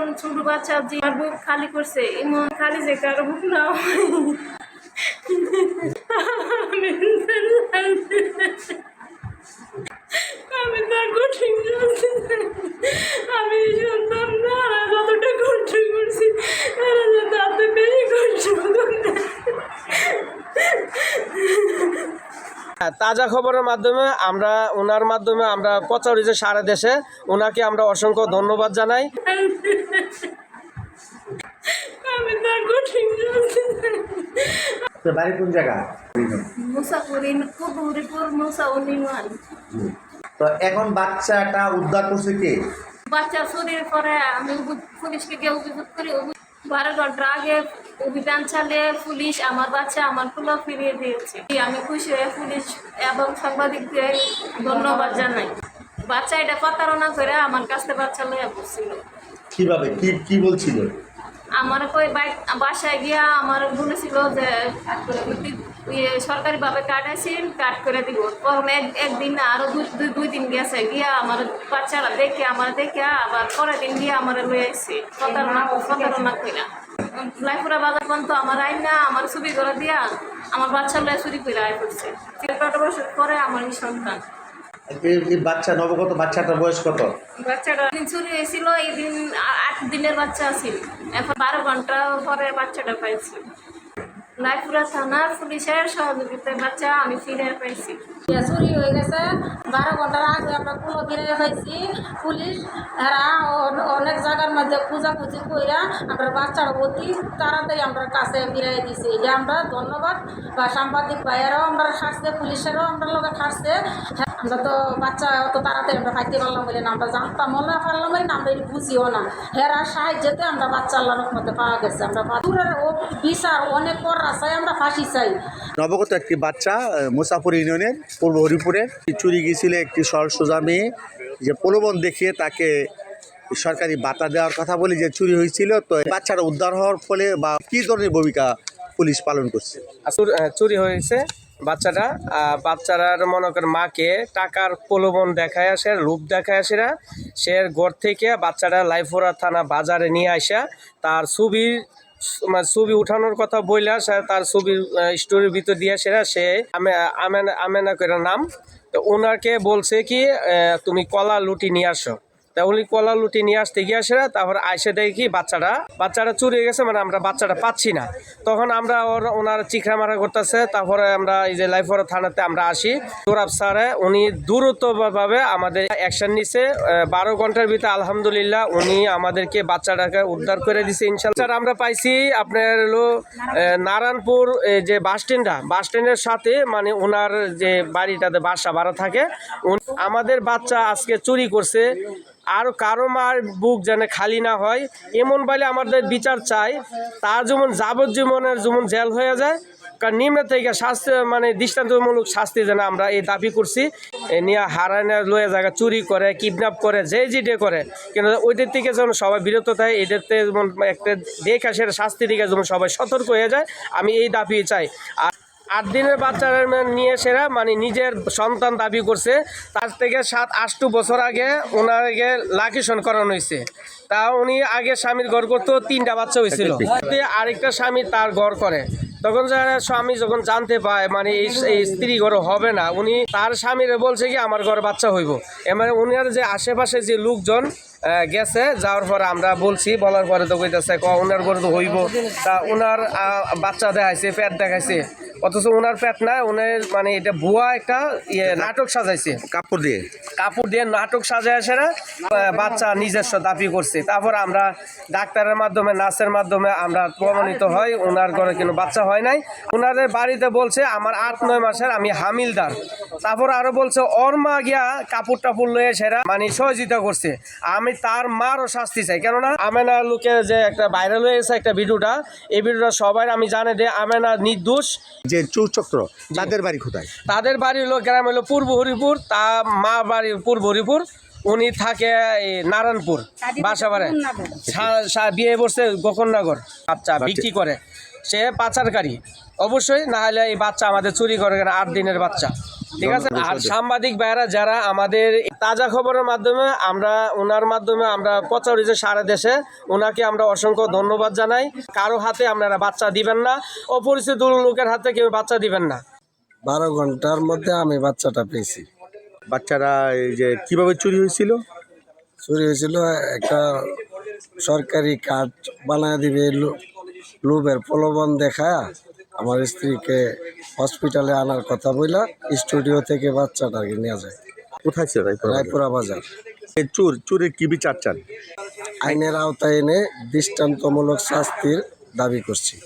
এমন ছোট বাচ্চা যে আমার বুক খালি করছে এমন খালি যে কারও বুক না আমি তা কঠিন আমি শুনতাম না আর যতটা কষ্ট করছি। এরা যে তাতে বেশি কষ্ট হ্যাঁ, তাজা খবরের মাধ্যমে আমরা ওনার মাধ্যমে আমরা পচাউড়িতে সারা দেশে ওনাকে আমরা অসংখ্য ধন্যবাদ জানাই আমি তা কঠিন তো বাড়ি কোন জায়গা? তো এখন বাচ্চাটা উদ্ধার করছে কে? বাচ্চা শরীর পরে আমি পুলিশকে গিয়ে অভিযোগ করি বারো ঘণ্টা আগে অভিযান চালিয়ে পুলিশ আমার বাচ্চা আমার ফুলো ফিরিয়ে দিয়েছে। আমি খুশি হয়ে পুলিশ এবং সাংবাদিকদের ধন্যবাদ জানাই। বাচ্চা এটা প্রতারণা করে আমার কাছে বাচ্চা লইয়া পড়ছিল। কীভাবে? কি কি বলছিল? আমার কই বাসায় গিয়া আমার বলেছিল যে ইয়ে সরকারিভাবে কার্ড আছেন কার্ড করে দিব। তখন এক একদিন আরও দুই দুই- দিন গেছে গিয়া আমার বাচ্চারা দেখে, আমার দেখে, আবার পরের দিন গিয়া আমার লয়ে আসছে প্রতারণা প্রতারণা কইরা। লাইফুরা বাজার পর্যন্ত আমার আইন না, আমার ছবি করে দিয়া আমার বাচ্চা লয়ে চুরি করে আয় করছে। পরে আমার সন্তান। বাচ্চা নবগত বাচ্চাটার বয়স কত? বাচ্চাটা দিন চুরি হয়েছিল এই দিন আট দিনের বাচ্চা ছিল এখন বারো ঘণ্টা পরে বাচ্চাটা পাইছি। থানার পুলিশের সহযোগিতায় বাচ্চা আমি ফিরে পাইছি। চুরি হয়ে গেছে। বারো ঘণ্টার আগে আমরা কোনো ফিরে পাইছি। পুলিশ অ- অনেক জায়গার মধ্যে খোঁজাখুঁজি কইরা আমরা বাচ্চার অতি তাড়াতাড়ি আমরা কাছে ফিরাই দিছি। এটা আমরা ধন্যবাদ। বা সাংবাদিক ভাইয়েরাও আমরা খাটছে পুলিশেরও আমরা লোকে খাটছে আমরা তো বাচ্চা অত তাড়াতাড়ি আমরা পাইতে পারলাম বলে না আমরা জানতাম মনে পারলাম বলে না আমরা এটা বুঝিও না। হেরা সাহায্যতে আমরা বাচ্চা আল্লাহর মধ্যে পাওয়া গেছে আমরা দূরের ও বিচার অনেক পর চাই আমরা ফাঁসি চাই। নবগত একটি বাচ্চা মুসাফর ইউনিয়নের পূর্ব হরিপুরে চুরি গিয়েছিল একটি সর সোজা মেয়ে যে প্রলোভন দেখিয়ে তাকে সরকারি বাতা দেওয়ার কথা বলে যে চুরি হয়েছিল তো বাচ্চাটা উদ্ধার হওয়ার ফলে বা কী ধরনের ভূমিকা পুলিশ পালন করছে? চুরি হয়েছে। বাচ্চাটা আহ, বাচ্চারার মনে করেন মাকে টাকার প্রলোভন দেখায় আসে রূপ দেখায় আসে সে ঘর থেকে বাচ্চাটা লাইফোরা থানা বাজারে নিয়ে আসা। তার ছবির মানে ছবি উঠানোর কথা বইলা তার ছবির স্টোরির ভিতর দিয়ে সেরা সে আমে আমেনা আমেনা করে নাম। তো ওনাকে বলছে কি তুমি কলা লুটি নিয়ে আসো। তা উনি কলা লুটি নিয়ে আসতে গিয়ে আসে তারপর আইসে দেখি বাচ্চাটা বাচ্চাটা চুরি গেছে মানে আমরা বাচ্চাটা পাচ্ছি না। তখন আমরা ওর, ওনার চিখরা মারা করতেছে, তারপরে আমরা এই যে লাইফর থানাতে আমরা আসি। তোরাব স্যারে, উনি দ্রুতভাবে আমাদের অ্যাকশন নিছে বারো ঘণ্টার ভিতরে আলহামদুলিল্লাহ উনি আমাদেরকে বাচ্চাটাকে উদ্ধার করে দিছে, ইনশাল্লাহ। আমরা পাইছি আপনার হলো নারায়ণপুর যে বাস স্ট্যান্ডটা, বাস স্ট্যান্ডের সাথে মানে ওনার যে বাড়িটাতে বাসা ভাড়া থাকে আমাদের বাচ্চা আজকে চুরি করছে আর কারও মার বুক যেন খালি না হয়, এমন বলে আমাদের বিচার চাই। তার যেমন যাবজ্জীবনের যেমন জেল হয়ে যায়, কারণ নিম্ন থেকে শাস্তি মানে দৃষ্টান্তমূলক শাস্তি যেন আমরা এই দাবি করছি। নিয়ে হারানে লয়ে জায়গা চুরি করে, কিডন্যাপ করে, যে যেটা করে। কিন্তু ওইদের থেকে যেন সবাই বিরত থাকে এদের যেমন একটা দেখা সেটা শাস্তি দিকে যেমন সবাই সতর্ক হয়ে যায়, আমি এই দাবি চাই। আর আট দিনের বাচ্চারা নিয়ে সেরা মানে নিজের সন্তান দাবি করছে। তার থেকে সাত আটটু বছর আগে ওনাকে লাকিশন করানো হয়েছে। তা উনি আগে স্বামীর ঘর করতো তিনটা বাচ্চা হয়েছিল। আরেকটা স্বামী তার ঘর করে। তখন যারা স্বামী যখন জানতে পায় মানে এই স্ত্রী ঘর হবে না উনি তার স্বামীরে বলছে কি আমার ঘরে বাচ্চা হইব। এবারে উনার যে আশেপাশে যে লোকজন গেছে যাওয়ার পরে আমরা বলছি বলার পরে তো কইতেছে ক ওনার ঘরে তো হইব। তা ওনার বাচ্চা দেখাইছে পেট দেখাইছে। অথচ ওনার পেট না ওনার মানে এটা ভুয়া একটা ইয়ে নাটক সাজাইছে। কাপড় দিয়ে? কাপড় দিয়ে নাটক সাজায় না বাচ্চা নিজস্ব দাবি করছে। তারপর আমরা ডাক্তারের মাধ্যমে নার্সের মাধ্যমে আমরা প্রমাণিত হয় ওনার ঘরে কিন্তু বাচ্চা হয় নাই। ওনাদের বাড়িতে বলছে আমার আট নয় মাসের আমি হামিলদার। তারপর আরও বলছে ওর মা গিয়া কাপড় টাপড় লয়ে সেরা মানে সহযোগিতা করছে। আমি তার মারও শাস্তি চাই। কেননা আমেনা লোকের যে একটা ভাইরাল হয়েছে একটা ভিডিওটা এই ভিডিওটা সবাই আমি জানে যে আমেনা নির্দোষ। যে চৌচক্র তাদের বাড়ি কোথায়? তাদের বাড়ি হলো গ্রাম হলো পূর্ব হরিপুর তা মা বাড়ি পূর্ব হরিপুর উনি থাকে এই নারায়ণপুর বাসা বাড়ে সা- সা- বিয়ে বসছে গোকর্ণনগর বাচ্চা বিক্রি করে। সে পাচারকারী। অবশ্যই না হলে এই বাচ্চা আমাদের চুরি করে আট দিনের বাচ্চা। ঠিক আছে? আর সাংবাদিক ভাইরা যারা আমাদের তাজা খবরের মাধ্যমে আমরা ওনার মাধ্যমে আমরা প্রচার হয়েছে সারা দেশে ওনাকে আমরা অসংখ্য ধন্যবাদ জানাই। কারও হাতে আপনারা বাচ্চা দিবেন না অপরিচিত লোকের হাতে কেউ বাচ্চা দিবেন না। বারো ঘণ্টার মধ্যে আমি বাচ্চাটা পেয়েছি। বাচ্চারা এই যে কীভাবে চুরি হয়েছিল? চুরি হয়েছিল একটা সরকারি কার্ড বানায় দিবে লোভের প্রলোভন দেখা আমার স্ত্রীকে হসপিটালে আনার কথা বইলা স্টুডিও থেকে বাচ্চাটাকে নেওয়া যায়। কোথায় ছিল রায়পুরা বাজার? চুর চুরির কি বিচার চান? আইনের আওতায় এনে দৃষ্টান্তমূলক শাস্তির দাবি করছি।